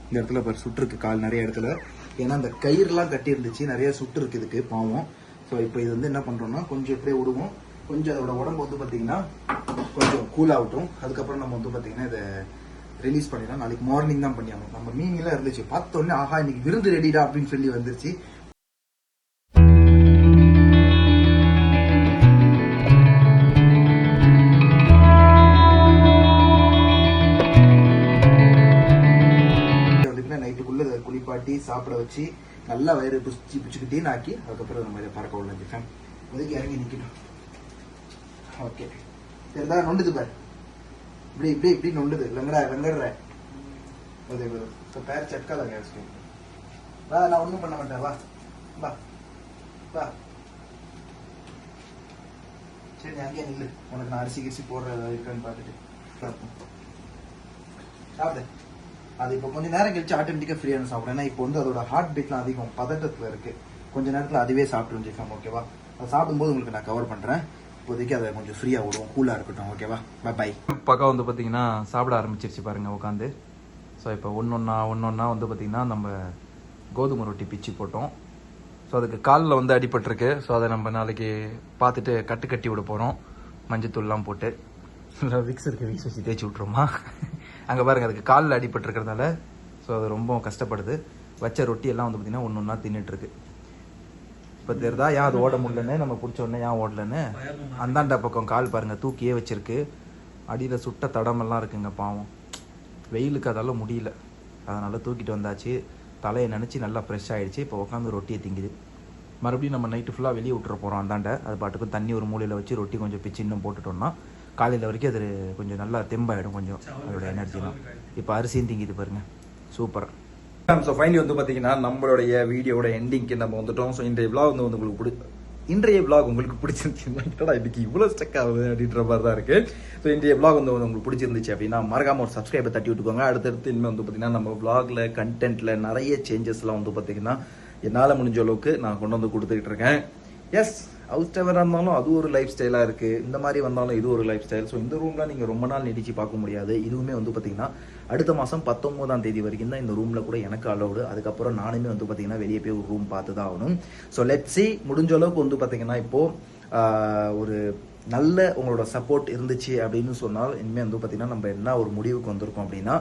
இந்த இடத்துல பாரு சுற்றுக்கு கால் நிறைய இடத்துல. ஏன்னா அந்த கயிறுலாம் கட்டி இருந்துச்சு நிறைய சுட்டு இருக்கு இதுக்கு பாவம். ஸோ இப்போ இது வந்து என்ன பண்ணுறோம்னா கொஞ்சம் இப்படியே விடுவோம். கொஞ்சம் அதோட உடம்பு வந்து பார்த்தீங்கன்னா கொஞ்சம் கூல் ஆகட்டும். அதுக்கப்புறம் நம்ம வந்து பார்த்தீங்கன்னா இதை ரிலீஸ் பண்ணிடலாம். நாளைக்கு மார்னிங் தான் பண்ணியாகணும் நம்ம மீனிங்லாம் இருந்துச்சு. பார்த்த உடனே ஆஹா இன்னைக்கு விருந்து ரெடிடா அப்படின்னு சொல்லி வந்துருச்சு. குளிப்பாட்டி சாப்பிட வச்சு நல்லா வயிறு பிடிச்சி பிடிச்சிக்கிட்டே ஆக்கி அதுக்கப்புறம் நம்ம இதை பறக்க விடலாம் ஃபேன் இறங்கி நிற்கணும் ஓகே சரிதான் நொண்டுது பாரு. இப்படி இப்படி இப்படி நொண்டுது லங்கடா லங்கடுற அதே பாரு இப்போ பேர் சட்கா லங்க வா நான் ஒன்றும் பண்ண மாட்டேன். வா வா வா. சரி நீ அங்கேயே நில்லு. உனக்கு நான் அரிசி கிரிசி போடுற இருக்கான்னு பார்த்துட்டு. சாப்பிடு. அது இப்போ கொஞ்சம் நேரம் கழிச்சு ஆட்டோமேட்டிக்காக ஃப்ரீயாக சாப்பிடும் ஏன்னா இப்போ வந்து அதோட ஹார்ட் பீட்லாம் அதிகம். பதட்டத்தில் இருக்குது கொஞ்ச நேரத்தில் அதுவே சாப்பிட்டு ஜிஃபம் ஓகேவா அதை சாப்பிடும்போது உங்களுக்கு நான் கவர் பண்ணுறேன் இப்போதைக்கு அதை கொஞ்சம் ஃப்ரீயாக விடுவோம் கூலாக இருக்கட்டும் ஓகேவா பை பை பக்கம் வந்து பார்த்தீங்கன்னா சாப்பிட ஆரம்பிச்சிருச்சு பாருங்க உட்காந்து ஸோ இப்போ ஒன்றொன்னா ஒன்றொன்னா வந்து பார்த்தீங்கன்னா நம்ம கோதுமை ரொட்டி பிச்சு போட்டோம் ஸோ அதுக்கு காலில் வந்து அடிபட்டிருக்கு. ஸோ அதை நம்ம நாளைக்கு பார்த்துட்டு கட்டு கட்டி விட போகிறோம் மஞ்சத்தூள்லாம் போட்டு. விக்ஸ் இருக்கு விக்ஸ் வச்சு தேய்ச்சி விட்ருமா அங்கே பாருங்க அதுக்கு காலில் அடிபட்டிருக்கிறதுனால ஸோ அது ரொம்ப கஷ்டப்படுது. வச்ச ரொட்டி எல்லாம் வந்து பார்த்தீங்கன்னா ஒன்று ஒன்றா தின்னுட்டு இருக்கு இப்போ தெரிதா ஏன் அது ஓட முடியலன்னு நம்ம பிடிச்ச உடனே ஏன் ஓடலன்னு? அந்தாண்ட பக்கம் கால் பாருங்க தூக்கியே வச்சிருக்கு. அடியில் சுட்ட தடமெல்லாம் இருக்குங்க பாவம். வெயிலுக்கு அதால் முடியல. அதனால தூக்கிட்டு வந்தாச்சு. தலையை நினச்சி நல்லா ஃப்ரெஷ் ஆயிடுச்சு. இப்போ உட்காந்து ரொட்டியை திங்குது. மறுபடியும் நம்ம நைட்டு ஃபுல்லாக வெளியே விட்டுற போகிறோம் அந்தாண்ட. அது பாட்டுக்கும் தண்ணி ஒரு மூலையில் வச்சு ரொட்டி கொஞ்சம் பிச்சு இன்னும் போட்டுட்டோம்னா காலையில் வரைக்கும் அது கொஞ்சம் நல்லா தெம்பாயிடும் கொஞ்சம். அதோட எனர்ஜிலாம் இப்போ அரிசியும் திங்கிது பாருங்கள் சூப்பர். ஸோ ஃபைனலி வந்து பார்த்தீங்கன்னா நம்மளுடைய வீடியோட எண்டிங்க்கு நம்ம வந்துட்டோம். ஸோ இன்றைய விளாக் வந்து உங்களுக்கு பிடி இன்றைய விளாக் உங்களுக்கு பிடிச்சிருந்துச்சுன்னா என்னடா இன்னைக்கு இவ்வளோ ஸ்டக் ஆகுது அப்படின்ற மாதிரி தான் இருக்கு. ஸோ இன்றைய விளாக் வந்து உங்களுக்கு பிடிச்சிருந்துச்சு அப்படின்னா மறக்காம ஒரு சப்ஸ்கிரைபை தட்டி விட்டுக்கோங்க. அடுத்தடுத்து இனிமேல் வந்து பார்த்தீங்கன்னா நம்ம விளாகில் கண்டென்ட்ல நிறைய சேஞ்சஸ்லாம் வந்து பார்த்தீங்கன்னா என்னால் முடிஞ்ச அளவுக்கு நான் கொண்டு வந்து கொடுத்துக்கிட்டு இருக்கேன். எஸ் ஹவுஸ் டவராக இருந்தாலும் அது ஒரு லைஃப் ஸ்டைலாக இருக்குது இந்த மாதிரி வந்தாலும் இது ஒரு லைஃப் ஸ்டைல் ஸோ இந்த ரூம்லாம் நீங்கள் ரொம்ப நாள் நீடிச்சு பார்க்க முடியாது. இதுவுமே வந்து பார்த்தீங்கன்னா அடுத்த மாதம் பத்தொம்போதாம் தேதி வரைக்கும் தான் இந்த ரூமில் கூட எனக்கு அலோடு அதுக்கப்புறம் நானுமே வந்து பார்த்தீங்கன்னா வெளியே போய் ஒரு ரூம் பார்த்து தான் ஆகணும். ஸோ லெட்ஸி முடிஞ்ச அளவுக்கு வந்து பார்த்தீங்கன்னா இப்போது ஒரு நல்ல உங்களோட சப்போர்ட் இருந்துச்சு அப்படின்னு சொன்னால் இனிமேல் வந்து பார்த்தீங்கன்னா நம்ம என்ன ஒரு முடிவுக்கு வந்திருக்கோம் அப்படின்னா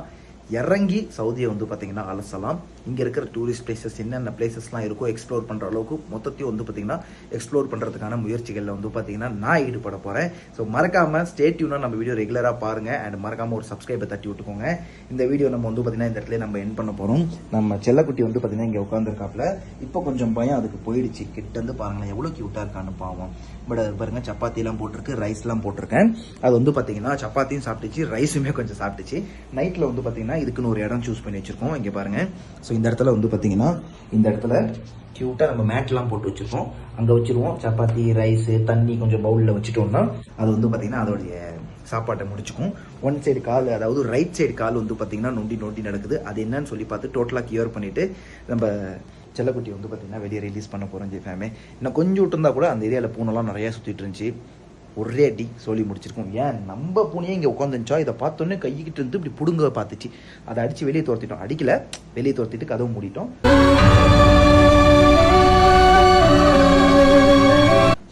இறங்கி சவுதியை வந்து பார்த்தீங்கன்னா அலசலாம். இங்கே இருக்கிற டூரிஸ்ட் பிளேசஸ் என்னென்ன பிளேசஸ்லாம் இருக்கோ எக்ஸ்ப்ளோர் பண்ணுற அளவுக்கு மொத்தத்தையும் வந்து பார்த்தீங்கன்னா எக்ஸ்ப்ளோர் பண்ணுறதுக்கான முயற்சிகளில் வந்து பார்த்தீங்கன்னா நான் ஈடுபட போகிறேன் ஸோ மறக்காமல் ஸ்டேட்யூனாக நம்ம வீடியோ ரெகுலராக பாருங்கள் அண்ட் மறக்காமல் ஒரு சப்ஸ்கிரைபை தட்டி விட்டுக்கோங்க. இந்த வீடியோ நம்ம வந்து பார்த்தீங்கன்னா இந்த இடத்துல நம்ம என் பண்ண போகிறோம் நம்ம செல்லக்குட்டி வந்து பார்த்தீங்கன்னா இங்கே உட்காந்துருக்காப்புல இப்போ கொஞ்சம் பயம் அதுக்கு போயிடுச்சு. கிட்டேருந்து பாருங்களேன் எவ்வளோ கியூட்டாக இருக்கான்னு பாவம். பட் அது பாருங்க சப்பாத்திலாம் போட்டிருக்கு ரைஸ்லாம் போட்டிருக்கேன். அது வந்து பார்த்தீங்கன்னா சப்பாத்தியும் சாப்பிட்டுச்சு ரைஸுமே கொஞ்சம் சாப்பிட்டுச்சு. நைட்டில் வந்து பார்த்தீங்கன்னா இதுக்குன்னு ஒரு இடம் சூஸ் பண்ணி வச்சிருக்கோம் இங்கே பாருங்க. ஸோ இந்த இடத்துல வந்து பார்த்தீங்கன்னா இந்த இடத்துல க்யூட்டாக நம்ம மேட்லாம் போட்டு வச்சிருக்கோம். அங்கே வச்சிருவோம். சப்பாத்தி ரைஸ் தண்ணி கொஞ்சம் பவுலில் வச்சுட்டோம்னா அது வந்து பார்த்தீங்கன்னா அதோடைய சாப்பாட்டை முடிச்சுக்கும். ஒன் சைடு கால் அதாவது ரைட் சைடு கால் வந்து பார்த்தீங்கன்னா நொண்டி நொண்டி நடக்குது. அது என்னன்னு சொல்லி பார்த்து டோட்டலாக கியூர் பண்ணிவிட்டு நம்ம செல்லக்குட்டி வந்து பார்த்தீங்கன்னா வெளியே ரிலீஸ் பண்ண போகிறோம் ஜெய்ஃபேமே இன்னும் கொஞ்சம் விட்டுருந்தா கூட அந்த ஏரியாவில் பூனெல்லாம் நிறையா சுற்றிட்டு இருந்துச்சு. ஒரே அடி சொல்லி முடிச்சிருக்கோம். ஏன்? நம்ம பூனையே இங்கே உட்காந்துச்சா இதை பார்த்தோன்னே கைக்கிட்டு இருந்து இப்படி பிடுங்க பார்த்துச்சு. அதை அடித்து வெளியே துரத்திட்டோம். அடிக்கல. வெளியே துரத்திட்டு கதவு மூடிட்டோம்.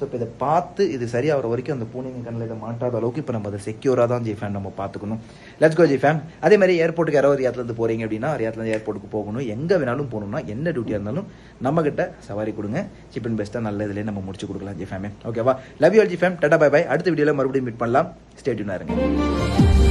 ஸோ இப்போ இதை பார்த்து இது சரியாக வர வரைக்கும் அந்த பூனைங்க கண்ணில் இதை மாட்டாத அளவுக்கு இப்போ நம்ம அதை செக்யூராக தான் ஜி ஃபேன் நம்ம பார்த்துக்கணும். லெட்ஸ் கோ ஜி ஃபேன் அதே மாதிரி ஏர்போர்ட்டுக்கு யாரோ ஒரு இடத்துலேருந்து போகிறீங்க அப்படின்னா ஒரு இடத்துலேருந்து ஏர்போர்ட்டுக்கு போகணும். எங்கே வேணாலும் போகணும்னா என்ன டியூட்டியாக இருந்தாலும் நம்மகிட்ட சவாரி கொடுங்க. சீப் அண்ட் பெஸ்ட்டாக நல்ல இதிலே நம்ம முடிச்சு கொடுக்கலாம் ஜி ஃபேமே ஓகேவா love you G fam tata bye bye அடுத்த வீடியோவில் மறுபடியும் மீட் பண்ணலாம். ஸ்டேட்யூனாக இருங்க.